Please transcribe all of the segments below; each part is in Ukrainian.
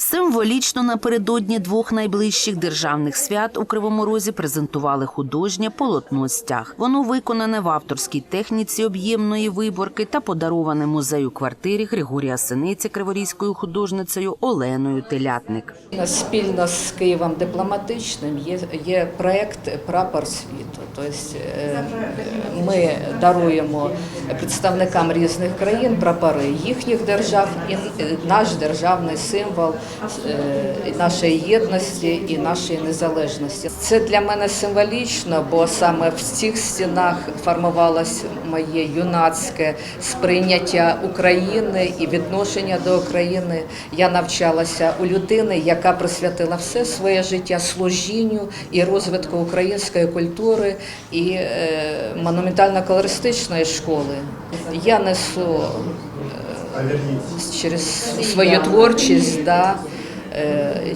Символічно напередодні двох найближчих державних свят у Кривому Розі презентували художнє полотно стяг. Воно виконане в авторській техніці об'ємної виборки та подароване музею квартирі Григорія Синиці криворізькою художницею Оленою Телятник. Спільно з Києвом дипломатичним є, є проект Прапор світу. Тобто е, ми даруємо представникам різних країн прапори їхніх держав і е, наш державний символ нашої єдності і нашої незалежності. Це для мене символічно, бо саме в цих стінах формувалось моє юнацьке сприйняття України і відношення до України. Я навчалася у людини, яка присвятила все своє життя служінню і розвитку української культури і е, монументально-колористичної школи. Я несу е, через свою творчість да,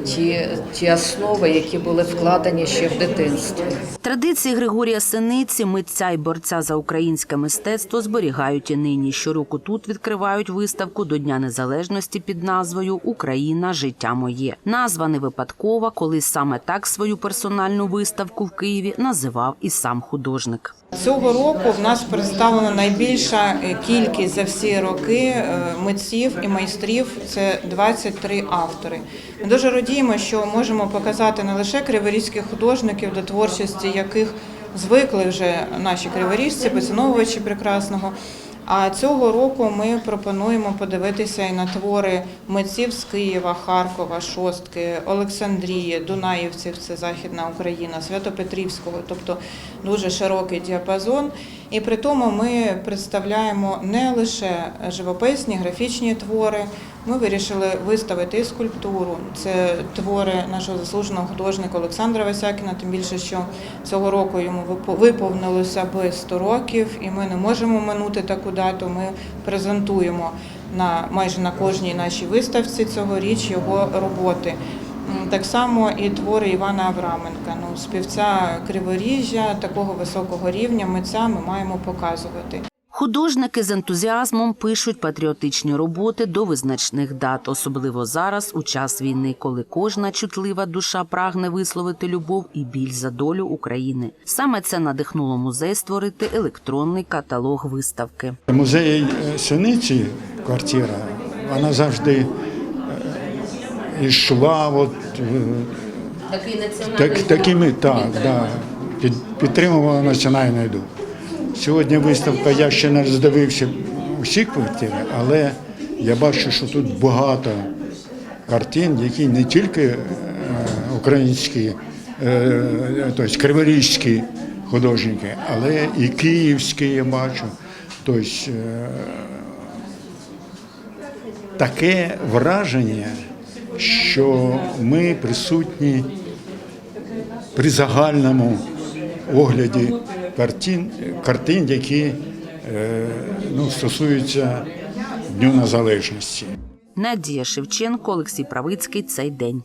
ті, ті основи, які були вкладені ще в дитинстві. Традиції Григорія Синиці, митця і борця за українське мистецтво зберігають і нині. Щороку тут відкривають виставку до Дня Незалежності під назвою Україна життя моє. Назва не випадкова, коли саме так свою персональну виставку в Києві називав і сам художник. Цього року в нас представлена найбільша е, кількість за всі роки е, митців і майстрів. Це 23 автори. Ми дуже радіємо, що можемо показати не лише криворізьких художників, до творчості яких звикли вже наші криворіжці, поціновувачі прекрасного. А цього року ми пропонуємо подивитися і на твори митців з Києва, Харкова, Шостки, Олександрії, Дунаївців, це Західна Україна, Святопетрівського, тобто дуже широкий діапазон. І при тому ми представляємо не лише живописні, графічні твори. Ми вирішили виставити і скульптуру. Це твори нашого заслуженого художника Олександра Васякіна, тим більше, що цього року йому виповнилося би 100 років, і ми не можемо минути таку дату. Ми презентуємо на майже на кожній нашій виставці цьогоріч його роботи. Так само і твори Івана Авраменка. Ну, співця Криворіжжя такого високого рівня митця ми маємо показувати. Художники з ентузіазмом пишуть патріотичні роботи до визначних дат, особливо зараз, у час війни, коли кожна чутлива душа прагне висловити любов і біль за долю України. Саме це надихнуло музей створити електронний каталог виставки. Музей Синиці квартира, вона завжди йшла от, Такий так, такими, так, да, під, підтримувала національний дух. Сьогодні виставка, я ще не роздивився усі квартири, але я бачу, що тут багато картин, які не тільки е, українські, е, тобто криворізькі художники, але і київські я бачу. Тобто е, таке враження, що ми присутні при загальному огляді картин, картин які е, ну, стосуються Дню Незалежності. Надія Шевченко, Олексій Правицький. Цей день.